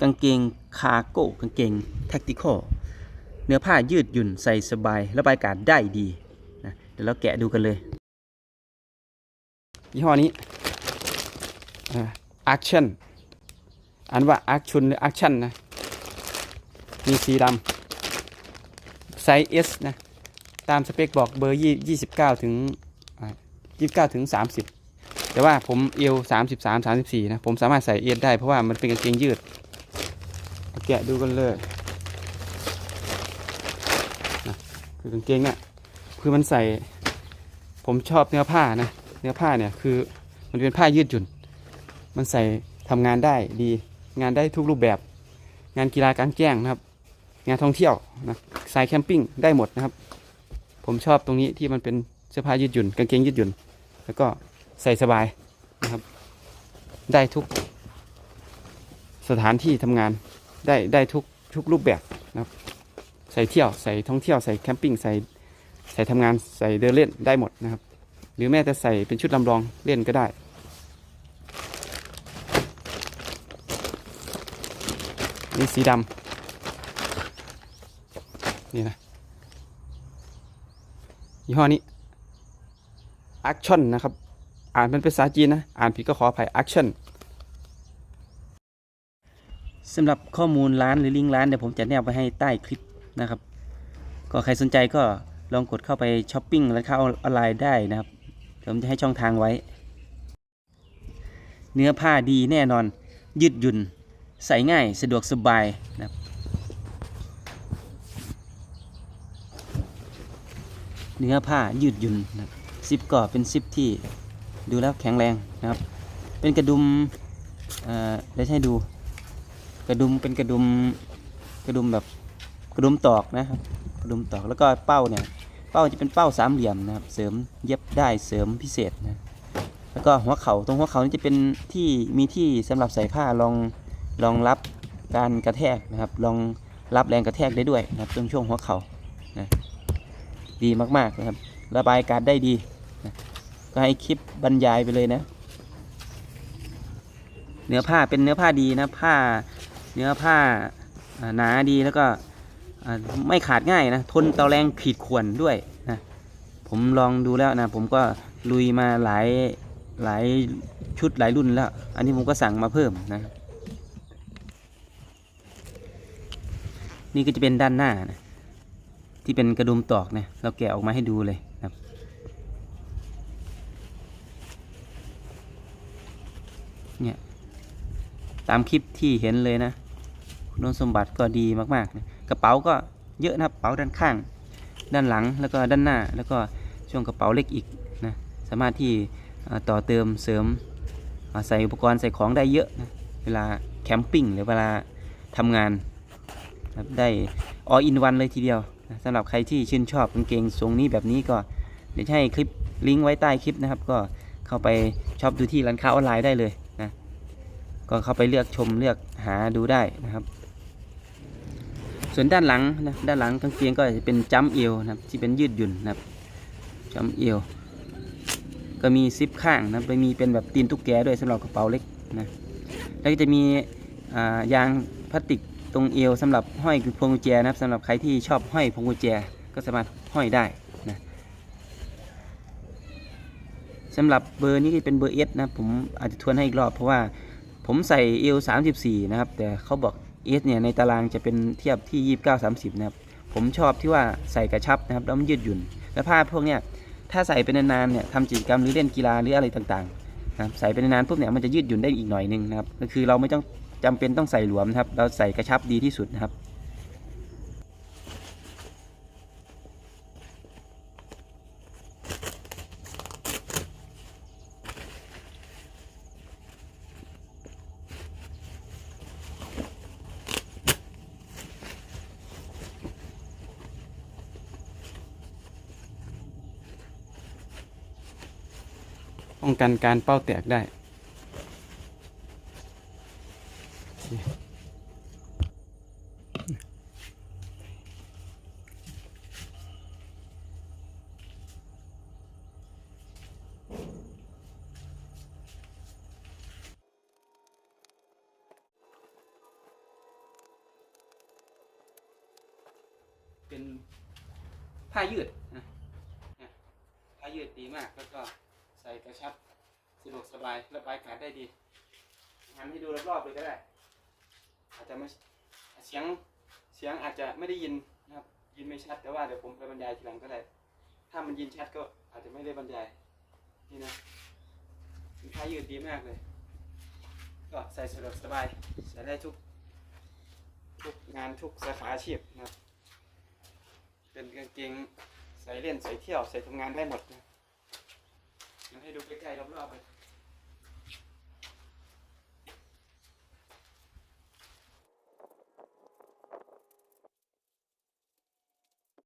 กางเกงคาโก้กางเกงแท็กติคอลเนื้อผ้ายืดหยุ่นใส่สบายระบายอากาศได้ดีนะเดี๋ยวเราแกะดูกันเลยยี่ห้อนี้อาร์ชั่นอ่านว่าอาร์ชุนหรืออาร์ชั่นนะ มีสีดำไซส์ S นะ ตามสเปคบอกเบอร์ยี่29ถึงอ่า29ถึง30แต่ว่าผมเอว33 34นะ ผมสามารถใส่เอสได้เพราะว่ามันเป็นกางเกงยืด แกะดูกันเลยนะคือกางเกงเนี่ยคือมันใส่ ผมชอบเนื้อผ้านะ เนื้อผ้าเนี่ยคือมันเป็นผ้ายืดหยุ่น มันใส่ทำงานได้ดี งานได้ทุกรูปแบบ งานกีฬากลางแจ้งนะครับ งานท่องเที่ยวนะสายแคมปิ้งได้หมดนะครับ ผมชอบตรงนี้ที่มันเป็นเสื้อผ้ายืดหยุ่น กางเกงยืดหยุ่น แล้วก็ใส่สบายนะครับ ได้ทุกสถานที่ทำงาน ได้ได้ทุกทุกรูปแบบนะครับใส่เที่ยวใส่ท่องเที่ยวใส่แคมปิ้งใส่ใส่ทำงานใส่เดินเล่นได้หมดนะครับ หรือแม้แต่ใส่เป็นชุดลำลองเล่นก็ได้นี่สีดำนี่นะยี่ห้อนี้ Action นะครับ อ่านเป็นภาษาจีนนะ อ่านผิดก็ขออภัย Action สำหรับข้อมูลร้านหรือลิงก์ร้านเดี๋ยวผมจะแนบไว้ให้ใต้คลิปนะครับ ก็ใครสนใจก็ลองกดเข้าไปช้อปปิ้งร้านค้าออนไลน์ได้นะครับผมจะให้ช่องทางไว้ เนื้อผ้าดีแน่นอน ยืดหยุ่น ใส่ง่ายสะดวกสบายนะครับเนื้อผ้ายืดหยุ่นนะครับซิปก็เป็นซิปที่ดูแล้วแข็งแรงนะครับ เป็นกระดุมเอ่อเดี๋ยวให้ดู กระดุมเป็นกระดุมกระดุมแบบกระดุมตอกนะครับกระดุมตอกแล้วก็เป้าเนี่ยเป้าจะเป็นเป้าสามเหลี่ยมนะครับ เสริมเย็บได้เสริมพิเศษนะแล้วก็หัวเขา่าตรงหัวเข่านี่จะเป็นที่มีที่สำหรับใส่ผ้ารองรองรับการกระแทกนะครับรองรับแรงกระแทกได้ด้วยนะครับตรงช่วงหัวเขา่านะดีมากๆนะครับ ระบายอากาศได้ดีนะก็ให้คลิปบรรยายไปเลยนะ เนื้อผ้าเป็นเนื้อผ้าดีนะผ้า เนื้อผ้าหนาดีแล้วก็ไม่ขาดง่ายนะทนต่อแรงขีดข่วนด้วยนะผมลองดูแล้วนะ ผมก็ลุยมาหลายหลายชุดหลายรุ่นแล้ว อันนี้ผมก็สั่งมาเพิ่มนะ นี่ก็จะเป็นด้านหน้านะที่เป็นกระดุมตอกเนี่ยเราแกะออกมาให้ดูเลยนะครับเนี่ยตามคลิปที่เห็นเลยนะ คุณสมบัติก็ดีมากๆ กระเป๋าก็เยอะนะครับกระเป๋าด้านข้าง ด้านหลังแล้วก็ด้านหน้า แล้วก็ช่วงกระเป๋าเล็กอีกนะสามารถที่ต่อเติมเสริมใส่อุปกรณ์ใส่ของได้เยอะนะเวลาแคมปิ้งหรือเวลาทำงานได้ออินวันเลยทีเดียวนะสำหรับใครที่ชื่นชอบกางเกงทรงนี้แบบนี้ก็เดี๋ยวจะให้คลิปลิงก์ไว้ใต้คลิปนะครับ ก็เข้าไปช็อปดูที่ร้านค้าออนไลน์ได้เลยนะก็เข้าไปเลือกชมเลือกหาดูได้นะครับ ส่วนด้านหลังนะด้านหลังกางเกงก็จะเป็นจัมเอวนะครับที่เป็นยืดหยุ่นนะครับจัมเอว ก็มีซิปข้างนะไปมีเป็นแบบตีนตุ๊กแกด้วยสำหรับกระเป๋าเล็กนะแล้วก็จะมียางพลาสติกตรงเอวสำหรับห้อยพวงกุญแจนะครับสำหรับใครที่ชอบห้อยพวงกุญแจก็สามารถห้อยได้นะสำหรับเบอร์นี้เป็นเบอร์เอสนะผมอาจจะทวนให้อีกรอบเพราะว่าผมใส่เอล34นะครับแต่เขาบอก เอสเนี่ยในตารางจะเป็นเทียบที่ 29 30 นะครับ ผมชอบที่ว่าใส่กระชับนะครับแล้วมันยืดหยุ่น และผ้าพวกเนี้ยถ้าใส่เป็นนานๆเนี่ยทำกิจกรรมหรือเล่นกีฬาหรืออะไรต่างๆนะครับใส่เป็นนานๆปุ๊บเนี่ยมันจะยืดหยุ่นได้อีกหน่อยนึงนะครับก็คือเราไม่ต้องจำเป็นต้องใส่หลวมนะครับ เราใส่กระชับดีที่สุดนะครับ ป้องกันการเป้าแตกได้เป็นผ้ายืดนะผ้ายืดดีมากแล้วก็ ส่กระชับสะดวกสบายระบายอากาศได้ดีหันให้ดูรอบๆเลยก็ได้ อาจจะไม่เสียงเสียงอาจจะไม่ได้ยินนะครับยินไม่ชัดแต่ว่าเดี๋ยวผมไปบรรยายทีหลังก็ได้ ถ้ามันยินชัดก็อาจจะไม่ได้บรรยายนี่นะเป็นผ้ายืดดีมากเลย ก็ใส่สะดวกสบายใส่ได้ทุกทุกงานทุกสาขาอาชีพนะครับ เป็นกางเกงใส่เล่นใส่เที่ยวใส่ทำงานได้หมดนะ ให้ดูใกล้ๆรอบๆไป